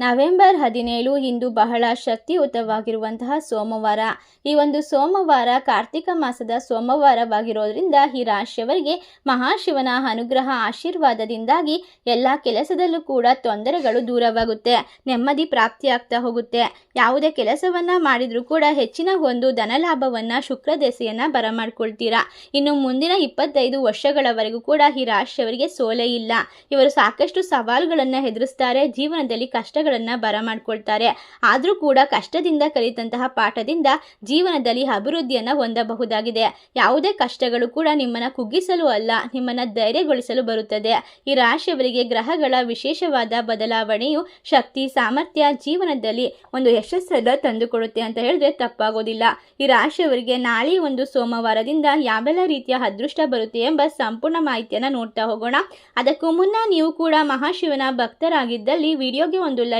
November ಹದಿನೇಳು ಇಂದು ಬಹಳ ಶಕ್ತಿಯುತವಾಗಿರುವಂತಹ ಸೋಮವಾರ. ಈ ಒಂದು ಸೋಮವಾರ ಕಾರ್ತಿಕ ಮಾಸದ ಸೋಮವಾರವಾಗಿರೋದ್ರಿಂದ ಈ ರಾಶಿಯವರಿಗೆ ಮಹಾಶಿವನ ಅನುಗ್ರಹ ಆಶೀರ್ವಾದದಿಂದಾಗಿ ಎಲ್ಲ ಕೆಲಸದಲ್ಲೂ ಕೂಡ ತೊಂದರೆಗಳು ದೂರವಾಗುತ್ತೆ. ನೆಮ್ಮದಿ ಪ್ರಾಪ್ತಿಯಾಗ್ತಾ ಹೋಗುತ್ತೆ. ಯಾವುದೇ ಕೆಲಸವನ್ನ ಮಾಡಿದ್ರೂ ಕೂಡ ಹೆಚ್ಚಿನ ಒಂದು ಧನಲಾಭವನ್ನ ಶುಕ್ರ ದೆಸೆಯನ್ನ ಬರಮಾಡ್ಕೊಳ್ತೀರಾ. ಇನ್ನು ಮುಂದಿನ ಇಪ್ಪತ್ತೈದು ವರ್ಷಗಳವರೆಗೂ ಕೂಡ ಈ ರಾಶಿಯವರಿಗೆ ಸೋಲೆ ಇಲ್ಲ. ಇವರು ಸಾಕಷ್ಟು ಸವಾಲುಗಳನ್ನು ಎದುರಿಸ್ತಾರೆ. ಜೀವನದಲ್ಲಿ ಕಷ್ಟಗಳನ್ನು ಬರಮಾಡ್ಕೊಳ್ತಾರೆ ಆದರೂ ಕೂಡ ಕಷ್ಟದಿಂದ ಕಲಿತಂತಹ ಪಾಠದಿಂದ ಜೀವನದಲ್ಲಿ ಅಭಿವೃದ್ಧಿಯನ್ನು ಹೊಂದಬಹುದಾಗಿದೆ. ಯಾವುದೇ ಕಷ್ಟಗಳು ಕೂಡ ನಿಮ್ಮನ್ನ ಕುಗ್ಗಿಸಲು ಅಲ್ಲ, ನಿಮ್ಮನ್ನ ಧೈರ್ಯಗೊಳಿಸಲು ಬರುತ್ತದೆ. ಈ ರಾಶಿಯವರಿಗೆ ಗ್ರಹಗಳ ವಿಶೇಷವಾದ ಬದಲಾವಣೆಯು ಶಕ್ತಿ, ಸಾಮರ್ಥ್ಯ, ಜೀವನದಲ್ಲಿ ಒಂದು ಯಶಸ್ಸನ್ನು ತಂದುಕೊಡುತ್ತೆ ಅಂತ ಹೇಳಿದ್ರೆ ತಪ್ಪಾಗೋದಿಲ್ಲ. ಈ ರಾಶಿಯವರಿಗೆ ನಾಳೆ ಒಂದು ಸೋಮವಾರದಿಂದ ಯಾವೆಲ್ಲ ರೀತಿಯ ಅದೃಷ್ಟ ಬರುತ್ತೆ ಎಂಬ ಸಂಪೂರ್ಣ ಮಾಹಿತಿಯನ್ನು ನೋಡ್ತಾ ಹೋಗೋಣ. ಅದಕ್ಕೂ ಮುನ್ನ ನೀವು ಕೂಡ ಮಹಾಶಿವನ ಭಕ್ತರಾಗಿದ್ದಲ್ಲಿ ವಿಡಿಯೋಗೆ ಒಂದು ಲೈಕ್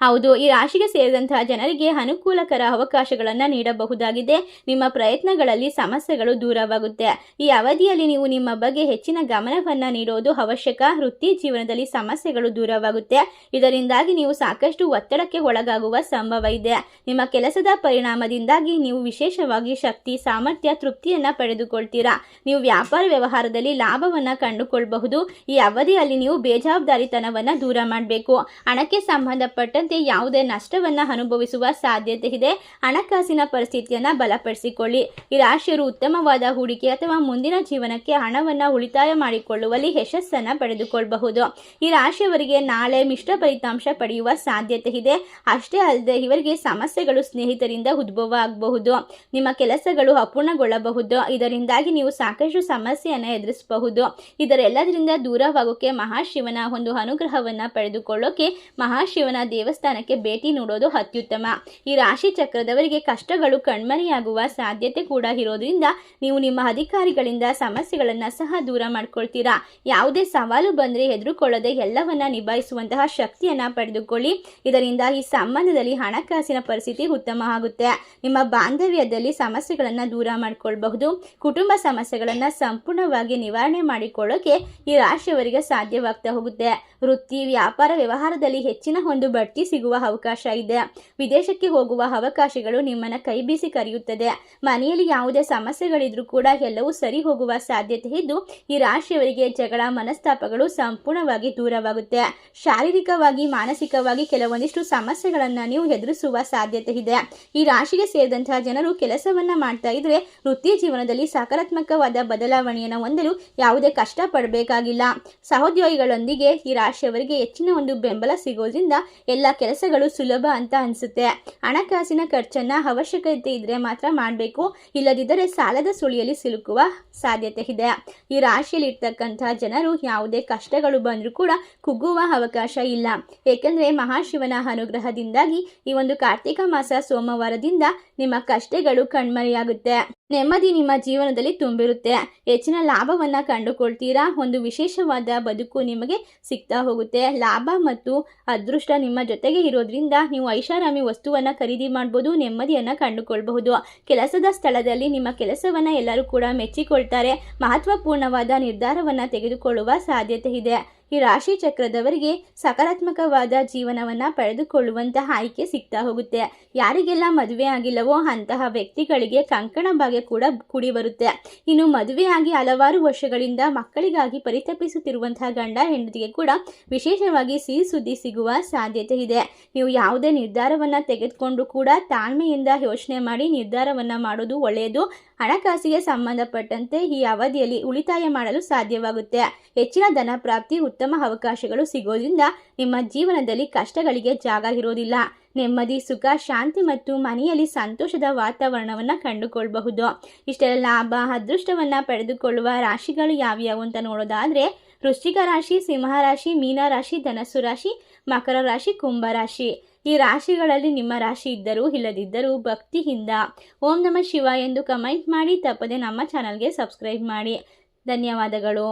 ಹೌದು, ಈ ರಾಶಿಗೆ ಸೇರಿದಂತಹ ಜನರಿಗೆ ಅನುಕೂಲಕರ ಅವಕಾಶಗಳನ್ನು ನೀಡಬಹುದಾಗಿದೆ. ನಿಮ್ಮ ಪ್ರಯತ್ನಗಳಲ್ಲಿ ಸಮಸ್ಯೆಗಳು ದೂರವಾಗುತ್ತೆ. ಈ ಅವಧಿಯಲ್ಲಿ ನೀವು ನಿಮ್ಮ ಬಗ್ಗೆ ಹೆಚ್ಚಿನ ಗಮನವನ್ನು ನೀಡೋದು ಅವಶ್ಯಕ. ವೃತ್ತಿ ಜೀವನದಲ್ಲಿ ಸಮಸ್ಯೆಗಳು ದೂರವಾಗುತ್ತೆ. ಇದರಿಂದಾಗಿ ನೀವು ಸಾಕಷ್ಟು ಒತ್ತಡಕ್ಕೆ ಒಳಗಾಗುವ ಸಂಭವ ಇದೆ. ನಿಮ್ಮ ಕೆಲಸದ ಪರಿಣಾಮದಿಂದಾಗಿ ನೀವು ವಿಶೇಷವಾಗಿ ಶಕ್ತಿ, ಸಾಮರ್ಥ್ಯ, ತೃಪ್ತಿಯನ್ನು ಪಡೆದುಕೊಳ್ತೀರಾ. ನೀವು ವ್ಯಾಪಾರ ವ್ಯವಹಾರದಲ್ಲಿ ಲಾಭವನ್ನು ಕಂಡುಕೊಳ್ಬಹುದು. ಈ ಅವಧಿಯಲ್ಲಿ ನೀವು ಬೇಜವಾಬ್ದಾರಿತನವನ್ನು ದೂರ ಮಾಡಬೇಕು. ಹಣಕ್ಕೆ ಸಂಬಂಧಪಟ್ಟಂತೆ ಯಾವುದೇ ನಷ್ಟವನ್ನು ಅನುಭವಿಸುವ ಸಾಧ್ಯತೆ ಇದೆ. ಹಣಕಾಸಿನ ಪರಿಸ್ಥಿತಿಯನ್ನು ಬಲಪಡಿಸಿಕೊಳ್ಳಿ. ಈ ರಾಶಿಯರು ಉತ್ತಮವಾದ ಹೂಡಿಕೆ ಅಥವಾ ಮುಂದಿನ ಜೀವನಕ್ಕೆ ಹಣವನ್ನು ಉಳಿತಾಯ ಮಾಡಿಕೊಳ್ಳುವಲ್ಲಿ ಯಶಸ್ಸನ್ನು ಪಡೆದುಕೊಳ್ಳಬಹುದು ಈ ರಾಶಿಯವರಿಗೆ ನಾಳೆ ಮಿಶ್ರ ಫಲಿತಾಂಶ ಪಡೆಯುವ ಸಾಧ್ಯತೆ ಇದೆ. ಅಷ್ಟೇ ಅಲ್ಲದೆ ಇವರಿಗೆ ಸಮಸ್ಯೆಗಳು ಸ್ನೇಹಿತರಿಂದ ಉದ್ಭವ ಆಗಬಹುದು ನಿಮ್ಮ ಕೆಲಸಗಳು ಅಪೂರ್ಣಗೊಳ್ಳಬಹುದು. ಇದರಿಂದಾಗಿ ನೀವು ಸಾಕಷ್ಟು ಸಮಸ್ಯೆಯನ್ನು ಎದುರಿಸಬಹುದು. ಇದರೆಲ್ಲದರಿಂದ ದೂರವಾಗೋಕೆ ಮಹಾಶಿವನ ಒಂದು ಅನುಗ್ರಹವನ್ನು ಪಡೆದುಕೊಳ್ಳೋಕೆ ಮಹಾಶಿವನ ದೇವಸ್ಥಾನಕ್ಕೆ ಭೇಟಿ ನೀಡೋದು ಅತ್ಯುತ್ತಮ. ಈ ರಾಶಿ ಚಕ್ರದವರಿಗೆ ಕಷ್ಟಗಳು ಕಣ್ಮರೆಯಾಗುವ ಸಾಧ್ಯತೆ ಕೂಡ ಇರೋದ್ರಿಂದ ನೀವು ನಿಮ್ಮ ಅಧಿಕಾರಿಗಳಿಂದ ಸಮಸ್ಯೆಗಳನ್ನು ಸಹ ದೂರ ಮಾಡ್ಕೊಳ್ತೀರಾ. ಯಾವುದೇ ಸವಾಲು ಬಂದರೆ ಎದುರುಕೊಳ್ಳದೆ ಎಲ್ಲವನ್ನ ನಿಭಾಯಿಸುವಂತಹ ಶಕ್ತಿಯನ್ನು ಪಡೆದುಕೊಳ್ಳಿ. ಇದರಿಂದ ಈ ಸಂಬಂಧದಲ್ಲಿ ಹಣಕಾಸಿನ ಪರಿಸ್ಥಿತಿ ಉತ್ತಮ ಆಗುತ್ತೆ. ನಿಮ್ಮ ಬಾಂಧವ್ಯದಲ್ಲಿ ಸಮಸ್ಯೆಗಳನ್ನು ದೂರ ಮಾಡಿಕೊಳ್ಳಬಹುದು ಕುಟುಂಬ ಸಮಸ್ಯೆಗಳನ್ನು ಸಂಪೂರ್ಣವಾಗಿ ನಿವಾರಣೆ ಮಾಡಿಕೊಳ್ಳೋಕೆ ಈ ರಾಶಿಯವರಿಗೆ ಸಾಧ್ಯವಾಗ್ತಾ ಹೋಗುತ್ತೆ. ವೃತ್ತಿ, ವ್ಯಾಪಾರ, ವ್ಯವಹಾರದಲ್ಲಿ ಹೆಚ್ಚಿನ ಒಂದು ಬಡ್ತಿ ಸಿಗುವ ಅವಕಾಶ ಇದೆ. ವಿದೇಶಕ್ಕೆ ಹೋಗುವ ಅವಕಾಶಗಳು ನಿಮ್ಮನ್ನ ಕೈ ಬೀಸಿ ಕರೆಯುತ್ತದೆ. ಮನೆಯಲ್ಲಿ ಯಾವುದೇ ಸಮಸ್ಯೆಗಳಿದ್ರೂ ಕೂಡ ಎಲ್ಲವೂ ಸರಿ ಹೋಗುವ ಸಾಧ್ಯತೆ ಇದ್ದು, ಈ ರಾಶಿಯವರಿಗೆ ಜಗಳ ಮನಸ್ತಾಪಗಳು ಸಂಪೂರ್ಣವಾಗಿ ದೂರವಾಗುತ್ತೆ. ಶಾರೀರಿಕವಾಗಿ, ಮಾನಸಿಕವಾಗಿ ಕೆಲವೊಂದಿಷ್ಟು ಸಮಸ್ಯೆಗಳನ್ನು ನೀವು ಎದುರಿಸುವ ಸಾಧ್ಯತೆ ಇದೆ. ಈ ರಾಶಿಗೆ ಸೇರಿದಂತಹ ಜನರು ಕೆಲಸವನ್ನ ಮಾಡ್ತಾ ಇದ್ರೆ ವೃತ್ತಿ ಜೀವನದಲ್ಲಿ ಸಕಾರಾತ್ಮಕವಾದ ಬದಲಾವಣೆಯನ್ನು ಹೊಂದಲು ಯಾವುದೇ ಕಷ್ಟ ಪಡಬೇಕಾಗಿಲ್ಲ ಸಹೋದ್ಯೋಗಿಗಳೊಂದಿಗೆ ಈ ರಾಶಿಯವರಿಗೆ ಹೆಚ್ಚಿನ ಒಂದು ಬೆಂಬಲ ಸಿಗೋದ್ರಿಂದ ಎಲ್ಲ ಕೆಲಸಗಳು ಸುಲಭ ಅಂತ ಅನಿಸುತ್ತೆ. ಹಣಕಾಸಿನ ಖರ್ಚನ್ನ ಅವಶ್ಯಕತೆ ಇದ್ದರೆ ಮಾತ್ರ ಮಾಡಬೇಕು. ಇಲ್ಲದಿದ್ದರೆ ಸಾಲದ ಸುಳಿಯಲ್ಲಿ ಸಿಲುಕುವ ಸಾಧ್ಯತೆ ಇದೆ. ಈ ರಾಶಿಯಲ್ಲಿ ಇರ್ತಕ್ಕಂತಹ ಜನರು ಯಾವುದೇ ಕಷ್ಟಗಳು ಬಂದರೂ ಕೂಡ ಕುಗ್ಗುವ ಅವಕಾಶ ಇಲ್ಲ. ಏಕೆಂದರೆ ಮಹಾಶಿವನ ಅನುಗ್ರಹದಿಂದಾಗಿ ಈ ಒಂದು ಕಾರ್ತಿಕ ಮಾಸ ಸೋಮವಾರದಿಂದ ನಿಮ್ಮ ಕಷ್ಟಗಳು ಕಣ್ಮರೆಯಾಗುತ್ತೆ. ನೆಮ್ಮದಿ ನಿಮ್ಮ ಜೀವನದಲ್ಲಿ ತುಂಬಿರುತ್ತೆ. ಹೆಚ್ಚಿನ ಲಾಭವನ್ನ ಕಂಡುಕೊಳ್ತೀರಾ? ಒಂದು ವಿಶೇಷವಾದ ಬದುಕು ನಿಮಗೆ ಸಿಗ್ತಾ ಹೋಗುತ್ತೆ. ಲಾಭ ಮತ್ತು ಅದೃಷ್ಟ ನಿಮ್ಮ ಜೊತೆಗೆ ಇರೋದ್ರಿಂದ ನೀವು ಐಷಾರಾಮಿ ವಸ್ತುವನ್ನ ಖರೀದಿ ಮಾಡ್ಬೋದು, ನೆಮ್ಮದಿಯನ್ನ ಕಂಡುಕೊಳ್ಬಹುದು. ಕೆಲಸದ ಸ್ಥಳದಲ್ಲಿ ನಿಮ್ಮ ಕೆಲಸವನ್ನ ಎಲ್ಲರೂ ಕೂಡ ಮೆಚ್ಚಿಕೊಳ್ತಾರೆ. ಮಹತ್ವಪೂರ್ಣವಾದ ನಿರ್ಧಾರವನ್ನ ತೆಗೆದುಕೊಳ್ಳುವ ಸಾಧ್ಯತೆ ಇದೆ. ಈ ರಾಶಿ ಚಕ್ರದವರಿಗೆ ಸಕಾರಾತ್ಮಕವಾದ ಜೀವನವನ್ನ ಪಡೆದುಕೊಳ್ಳುವಂತಹ ಆಯ್ಕೆ ಸಿಗ್ತಾ ಹೋಗುತ್ತೆ. ಯಾರಿಗೆಲ್ಲ ಮದುವೆ ಆಗಿಲ್ಲವೋ ಅಂತಹ ವ್ಯಕ್ತಿಗಳಿಗೆ ಕಂಕಣ ಭಾಗ್ಯ ಕೂಡ ಕೂಡಿ ಬರುತ್ತೆ. ಇನ್ನು ಮದುವೆಯಾಗಿ ಹಲವಾರು ವರ್ಷಗಳಿಂದ ಮಕ್ಕಳಿಗಾಗಿ ಪರಿತಪಿಸುತ್ತಿರುವಂತಹ ಗಂಡ ಹೆಂಡತಿಗೆ ಕೂಡ ವಿಶೇಷವಾಗಿ ಸಿಹಿ ಸುದ್ದಿ ಸಿಗುವ ಸಾಧ್ಯತೆ ಇದೆ. ನೀವು ಯಾವುದೇ ನಿರ್ಧಾರವನ್ನ ತೆಗೆದುಕೊಂಡು ಕೂಡ ತಾಳ್ಮೆಯಿಂದ ಯೋಚನೆ ಮಾಡಿ ನಿರ್ಧಾರವನ್ನ ಮಾಡೋದು ಒಳ್ಳೆಯದು. ಹಣಕಾಸಿಗೆ ಸಂಬಂಧಪಟ್ಟಂತೆ ಈ ಅವಧಿಯಲ್ಲಿ ಉಳಿತಾಯ ಮಾಡಲು ಸಾಧ್ಯವಾಗುತ್ತೆ. ಹೆಚ್ಚಿನ ಧನ ಪ್ರಾಪ್ತಿ ಉತ್ತಮ ಅವಕಾಶಗಳು ಸಿಗೋದ್ರಿಂದ ನಿಮ್ಮ ಜೀವನದಲ್ಲಿ ಕಷ್ಟಗಳಿಗೆ ಜಾಗ ಇರೋದಿಲ್ಲ. ನೆಮ್ಮದಿ, ಸುಖ, ಶಾಂತಿ ಮತ್ತು ಮನೆಯಲ್ಲಿ ಸಂತೋಷದ ವಾತಾವರಣವನ್ನು ಕಂಡುಕೊಳ್ಳಬಹುದು ಇಷ್ಟೆಲ್ಲ ಲಾಭ, ಅದೃಷ್ಟವನ್ನು ಪಡೆದುಕೊಳ್ಳುವ ರಾಶಿಗಳು ಯಾವ್ಯಾವು ಅಂತ ನೋಡೋದಾದರೆ, ವೃಶ್ಚಿಕ ರಾಶಿ, ಸಿಂಹ ರಾಶಿ, ಮೀನ ರಾಶಿ, ಧನಸ್ಸು ರಾಶಿ, ಮಕರ ರಾಶಿ, ಕುಂಭ ರಾಶಿ. ಈ ರಾಶಿಗಳಲ್ಲಿ ನಿಮ್ಮ ರಾಶಿ ಇದ್ದರೂ ಇಲ್ಲದಿದ್ದರೂ ಭಕ್ತಿಯಿಂದ ಓಂ ನಮ ಶಿವ ಎಂದು ಕಮೆಂಟ್ ಮಾಡಿ, ತಪ್ಪದೆ ನಮ್ಮ ಚಾನಲ್ಗೆ ಸಬ್ಸ್ಕ್ರೈಬ್ ಮಾಡಿ. ಧನ್ಯವಾದಗಳು.